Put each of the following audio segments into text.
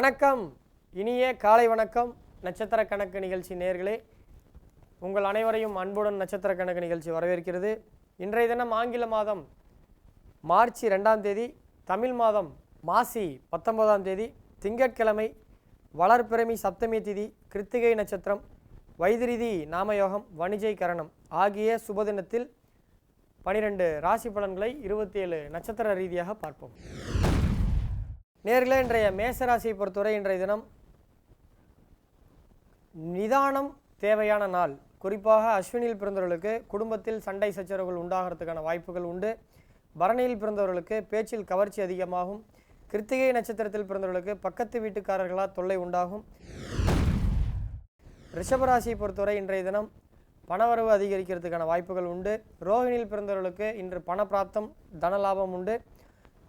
வணக்கம். இனிய காலை வணக்கம். நட்சத்திர கணக்கு நிகழ்ச்சி நேர்களே உங்கள் அனைவரையும் அன்புடன் நட்சத்திர கணக்கு நிகழ்ச்சி வரவேற்கிறது. இன்றைய தினம் ஆங்கில மாதம் மார்ச் ரெண்டாம் தேதி தமிழ் மாதம் மாசி பத்தொன்பதாம் தேதி திங்கட்கிழமை வளர்பிறமி சப்தமி திதி கிருத்திகை நட்சத்திரம் வைதிரிதி நாமயோகம் வணிஜை கரணம் ஆகிய சுபதினத்தில் பனிரெண்டு ராசி பலன்களை இருபத்தி ஏழு நட்சத்திர ரீதியாக பார்ப்போம். நேர்களே இன்றைய மேசராசியை பொறுத்தவரை இன்றைய தினம் நிதானம் தேவையான நாள். குறிப்பாக அஸ்வினியில் பிறந்தவர்களுக்கு குடும்பத்தில் சண்டை சச்சரவுகள் உண்டாகிறதுக்கான வாய்ப்புகள் உண்டு. பரணியில் பிறந்தவர்களுக்கு பேச்சில் கவர்ச்சி அதிகமாகும். கிருத்திகை நட்சத்திரத்தில் பிறந்தவர்களுக்கு பக்கத்து வீட்டுக்காரர்களால் தொல்லை உண்டாகும். ரிஷபராசியை பொறுத்தவரை இன்றைய தினம் பணவரவு அதிகரிக்கிறதுக்கான வாய்ப்புகள் உண்டு. ரோஹிணியில் பிறந்தவர்களுக்கு இன்று பணப்பிராப்தம் தனலாபம் உண்டு.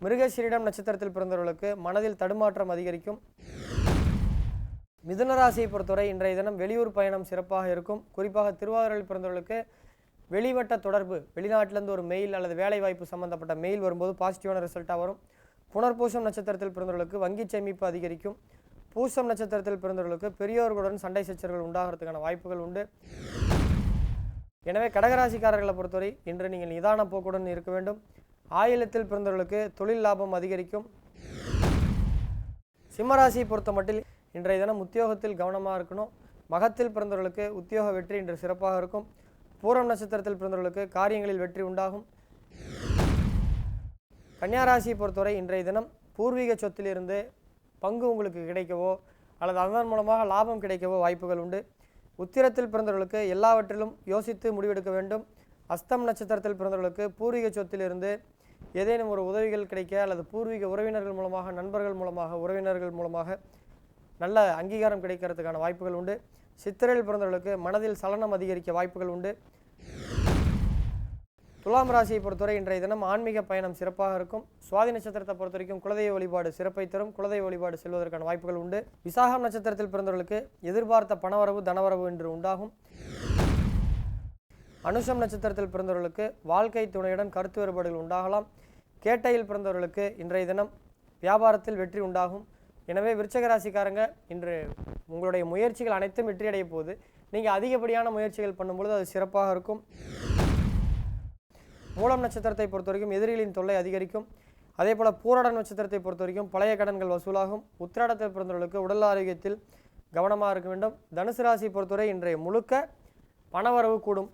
மிருகசீரிடம் நட்சத்திரத்தில் பிறந்தவர்களுக்கு மனதில் தடுமாற்றம் அதிகரிக்கும். மிதுனராசியை பொறுத்தவரை இன்றைய தினம் வெளியூர் பயணம் சிறப்பாக இருக்கும். குறிப்பாக திருவாரூரில் பிறந்தவர்களுக்கு வெளிவட்ட தொடர்பு வெளிநாட்டிலேருந்து ஒரு மெயில் அல்லது வேலைவாய்ப்பு சம்பந்தப்பட்ட மெயில் வரும்போது பாசிட்டிவான ரிசல்ட்டாக வரும். புனர்பூசம் நட்சத்திரத்தில் பிறந்தவர்களுக்கு வங்கி சேமிப்பு அதிகரிக்கும். பூசம் நட்சத்திரத்தில் பிறந்தவர்களுக்கு பெரியோர்களுடன் சண்டை சச்சரவுகள் உண்டாகிறதுக்கான வாய்ப்புகள் உண்டு. எனவே கடகராசிக்காரர்களை பொறுத்தவரை இன்று நீங்கள் நிதான போக்குடன் இருக்க வேண்டும். ஆயிலத்தில் பிறந்தவர்களுக்கு தொழில் லாபம் அதிகரிக்கும். சிம்மராசியை பொறுத்த மட்டில் இன்றைய தினம் உத்தியோகத்தில் கவனமாக இருக்கணும். மகத்தில் பிறந்தவர்களுக்கு உத்தியோக வெற்றி இன்று சிறப்பாக இருக்கும். பூரம் நட்சத்திரத்தில் பிறந்தவர்களுக்கு காரியங்களில் வெற்றி உண்டாகும். கன்னியாராசியை பொறுத்தவரை இன்றைய தினம் பூர்வீக சொத்திலிருந்து பங்கு உங்களுக்கு கிடைக்கவோ அல்லது அதன் மூலமாக லாபம் கிடைக்கவோ வாய்ப்புகள் உண்டு. உத்திரத்தில் பிறந்தவர்களுக்கு எல்லாவற்றிலும் யோசித்து முடிவெடுக்க வேண்டும். அஸ்தம் நட்சத்திரத்தில் பிறந்தவர்களுக்கு பூர்வீக சொத்திலிருந்து ஏதேனும் ஒரு உதவிகள் கிடைக்க அல்லது பூர்வீக உறவினர்கள் மூலமாக நண்பர்கள் மூலமாக உறவினர்கள் மூலமாக நல்ல அங்கீகாரம் கிடைக்கிறதுக்கான வாய்ப்புகள் உண்டு. சித்திரையில் பிறந்தவர்களுக்கு மனதில் சலனம் அதிகரிக்க வாய்ப்புகள் உண்டு. துலாம் ராசியை பொறுத்தவரை இன்றைய தினம் ஆன்மீக பயணம் சிறப்பாக இருக்கும். சுவாதி நட்சத்திரத்தை பொறுத்த வரைக்கும் குலதெய்வ வழிபாடு சிறப்பை தரும். குலதெய்வ வழிபாடு செல்வதற்கான வாய்ப்புகள் உண்டு. விசாகம் நட்சத்திரத்தில் பிறந்தவர்களுக்கு எதிர்பார்த்த பணவரவு தனவரவு என்று உண்டாகும். அனுஷம் நட்சத்திரத்தில் பிறந்தவர்களுக்கு வாழ்க்கை துணையுடன் கருத்து வேறுபாடுகள் உண்டாகலாம். கேட்டையில் பிறந்தவர்களுக்கு இன்றைய தினம் வியாபாரத்தில் வெற்றி உண்டாகும். எனவே விருச்சக ராசிக்காரங்க இன்று உங்களுடைய முயற்சிகள் அனைத்தும் வெற்றியடைய போகுது. நீங்கள் அதிகப்படியான முயற்சிகள் பண்ணும்பொழுது அது சிறப்பாக இருக்கும். மூலம் நட்சத்திரத்தை பொறுத்த வரைக்கும் எதிரிகளின் தொல்லை அதிகரிக்கும். அதே போல் பூராட நட்சத்திரத்தை பொறுத்த வரைக்கும் பழைய கடன்கள் வசூலாகும். உத்திராடத்தில் பிறந்தவர்களுக்கு உடல் ஆரோக்கியத்தில் கவனமாக இருக்க வேண்டும். தனுசு ராசியை பொறுத்தவரை இன்றைய முழுக்க பணவரவு கூடும்.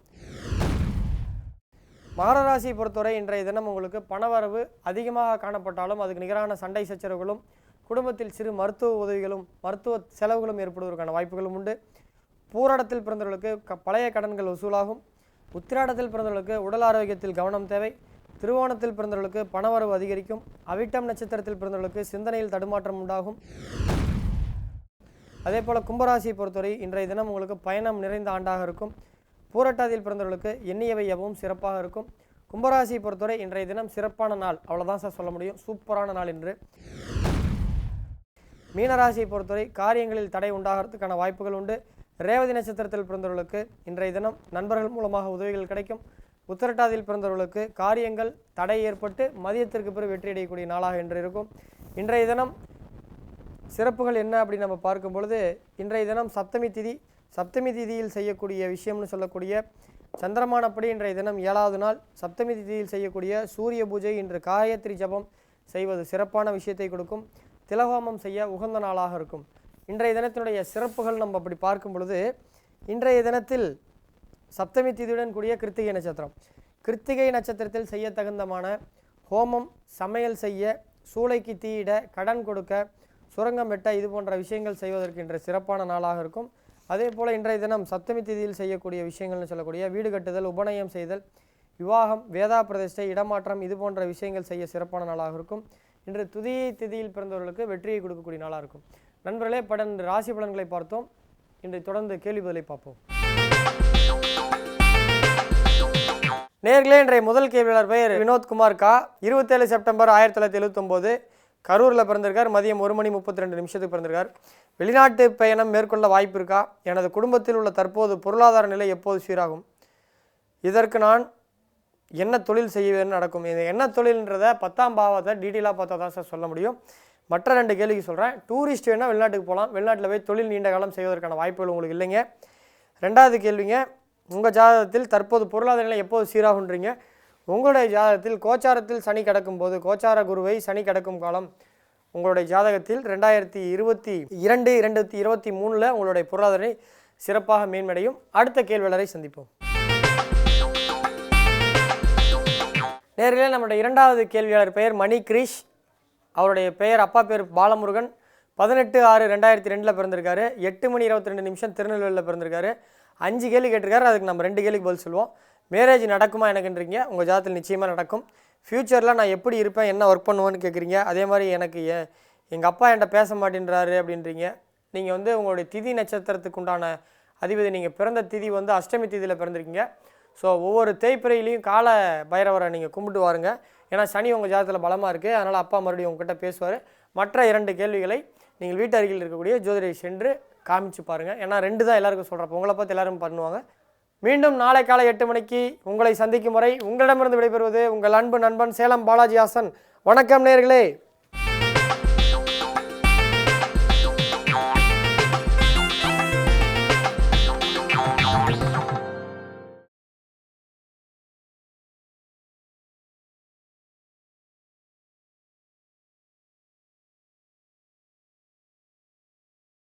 மகர ராசியை பொறுத்தவரை இன்றைய தினம் உங்களுக்கு பணவரவு அதிகமாக காணப்பட்டாலும் அதுக்கு நிகரான சண்டை சச்சரவுகளும் குடும்பத்தில் சிறு மருத்துவ உதவிகளும் மருத்துவ செலவுகளும் ஏற்படுவதற்கான வாய்ப்புகளும் உண்டு. பூராடத்தில் பிறந்தவர்களுக்கு க பழைய கடன்கள் வசூலாகும். உத்திராடத்தில் பிறந்தவர்களுக்கு உடல் ஆரோக்கியத்தில் கவனம் தேவை. திருவோணத்தில் பிறந்தவர்களுக்கு பணவரவு அதிகரிக்கும். அவிட்டம் நட்சத்திரத்தில் பிறந்தவர்களுக்கு சிந்தனையில் தடுமாற்றம் உண்டாகும். அதே போல் கும்பராசியை பொறுத்தவரை இன்றைய தினம் உங்களுக்கு பயணம் நிறைந்த ஆண்டாக இருக்கும். பூரட்டாதியில் பிறந்தவர்களுக்கு எண்ணியவை எவ்வளவும் சிறப்பாக இருக்கும். கும்பராசியை பொறுத்தவரை இன்றைய தினம் சிறப்பான நாள். அவ்வளோதான் சார் சொல்ல முடியும். சூப்பரான நாள் என்று மீனராசியை பொறுத்தவரை காரியங்களில் தடை உண்டாகிறதுக்கான வாய்ப்புகள் உண்டு. ரேவதி நட்சத்திரத்தில் பிறந்தவர்களுக்கு இன்றைய தினம் நண்பர்கள் மூலமாக உதவிகள் கிடைக்கும். உத்தரட்டாதியில் பிறந்தவர்களுக்கு காரியங்கள் தடை ஏற்பட்டு மதியத்திற்கு பிறகு வெற்றியடையக்கூடிய நாளாக இன்று இருக்கும். இன்றைய தினம் சிறப்புகள் என்ன அப்படின்னு நம்ம பார்க்கும் பொழுது இன்றைய தினம் சப்தமி திதி. சப்தமி திதியில் செய்யக்கூடிய விஷயம்னு சொல்லக்கூடிய சந்திரமானப்படி இன்றைய தினம் ஏழாவது நாள் சப்தமி திதியில் செய்யக்கூடிய சூரிய பூஜை இன்று காயத்ரி ஜபம் செய்வது சிறப்பான விஷயத்தை கொடுக்கும். திலகோமம் செய்ய உகந்த நாளாக இருக்கும். இன்றைய தினத்தினுடைய சிறப்புகள் நம்ம அப்படி பார்க்கும் பொழுது இன்றைய தினத்தில் சப்தமி திதியுடன் கூடிய கிருத்திகை நட்சத்திரம். கிருத்திகை நட்சத்திரத்தில் செய்ய தகுந்தமான ஹோமம் சமையல் செய்ய சூளைக்கு தீயிட கடன் கொடுக்க சுரங்கம் வெட்ட இது போன்ற விஷயங்கள் செய்வதற்கு இன்று சிறப்பான நாளாக இருக்கும். அதே போல் இன்றைய தினம் சப்தமி திதியில் செய்யக்கூடிய விஷயங்கள்னு சொல்லக்கூடிய வீடு கட்டுதல் உபநயம் செய்தல் விவாகம் வேதா பிரதிஷ்டை இடமாற்றம் இது போன்ற விஷயங்கள் செய்ய சிறப்பான நாளாக இருக்கும். இன்று துதியை திதியில் பிறந்தவர்களுக்கு வெற்றியை கொடுக்கக்கூடிய நாளாக இருக்கும். நண்பர்களே படன் ராசி பலன்களை பார்த்தோம். இன்று தொடர்ந்து கேள்வி பதிலை பார்ப்போம். நேர்களே இன்றைய முதல் கேள்வியாளர் பெயர் வினோத்குமார் கா. இருபத்தேழு செப்டம்பர் ஆயிரத்தி தொள்ளாயிரத்தி எழுபத்தொம்போது கரூரில் பிறந்திருக்கார். மதியம் ஒரு மணி முப்பத்தி ரெண்டு நிமிஷத்துக்கு பிறந்திருக்கார். வெளிநாட்டு பயணம் மேற்கொள்ள வாய்ப்பு இருக்கா? எனது குடும்பத்தில் உள்ள தற்போது பொருளாதார நிலை எப்போது சீராகும்? இதற்கு நான் என்ன தொழில் செய்வேன்னு நடக்கும்? இது என்ன தொழில்ன்றதை பத்தாம் பாவத்தை டீட்டெயிலாக பார்த்தா தான் சார் சொல்ல முடியும். மற்ற ரெண்டு கேள்விக்கு சொல்கிறேன் டூரிஸ்ட் வேணால் வெளிநாட்டுக்கு போகலாம். வெளிநாட்டில் போய் தொழில் நீண்ட காலம் செய்வதற்கான வாய்ப்புகள் உங்களுக்கு இல்லைங்க. ரெண்டாவது கேள்விங்க உங்கள் ஜாதகத்தில் தற்போது பொருளாதார நிலை எப்போது சீராகுன்றீங்க உங்களுடைய ஜாதகத்தில் கோச்சாரத்தில் சனி கிடக்கும் போது கோச்சார குருவை சனி கிடக்கும் காலம் உங்களுடைய ஜாதகத்தில் ரெண்டாயிரத்தி இருபத்தி இரண்டு இரண்டாயிரத்தி இருபத்தி மூணில் உங்களுடைய பொருளாதார சிறப்பாக மேன்மடையும். அடுத்த கேள்வியாளரை சந்திப்போம். நேரில் நம்மளுடைய இரண்டாவது கேள்வியாளர் பெயர் மணி கிரீஷ் அவருடைய பெயர் அப்பா பேர் பாலமுருகன். பதினெட்டு ஆறு ரெண்டாயிரத்தி ரெண்டில் பிறந்திருக்காரு. எட்டு மணி இருபத்தி ரெண்டு நிமிஷம் திருநெல்வேலியில் பிறந்திருக்காரு. அஞ்சு கேள்வி கேட்டிருக்காரு. அதுக்கு நம்ம ரெண்டு கேள்விக்கு பதில் சொல்லுவோம். மேரேஜ் நடக்குமா எனக்குன்றீங்க? உங்கள் ஜாதத்தில் நிச்சயமாக நடக்கும். ஃப்யூச்சரில் நான் எப்படி இருப்பேன் என்ன ஒர்க் பண்ணுவேன்னு கேட்குறீங்க அதே மாதிரி எனக்கு ஏ எங்கள் அப்பா என்கிட்ட பேச மாட்டேன்றாரு அப்படின்றீங்க. நீங்கள் வந்து உங்களுடைய திதி நட்சத்திரத்துக்கு உண்டான அதிபதி நீங்கள் பிறந்த திதி வந்து அஷ்டமி திதியில் பிறந்திருக்கீங்க. ஸோ ஒவ்வொரு தேய்பிரையிலையும் கால பைரவரை நீங்கள் கும்பிட்டு வாருங்க. ஏன்னா சனி உங்கள் ஜாதத்தில் பலமாக இருக்குது அதனால் அப்பா மறுபடியும் உங்ககிட்ட பேசுவார். மற்ற இரண்டு கேள்விகளை நீங்கள் வீட்டு அருகில் இருக்கக்கூடிய ஜோதிடரை சென்று காமிச்சு பாருங்கள் ஏன்னா ரெண்டு தான் எல்லாருக்கும் சொல்கிறப்ப உங்களை பார்த்து எல்லோரும் பண்ணுவாங்க. மீண்டும் நாளை காலை எட்டு மணிக்கு உங்களை சந்திக்கும் வரை உங்களிடமிருந்து விடைபெறுவது உங்கள் அன்பு நண்பன் சேலம் பாலாஜி ஹாசன். வணக்கம் நேர்களே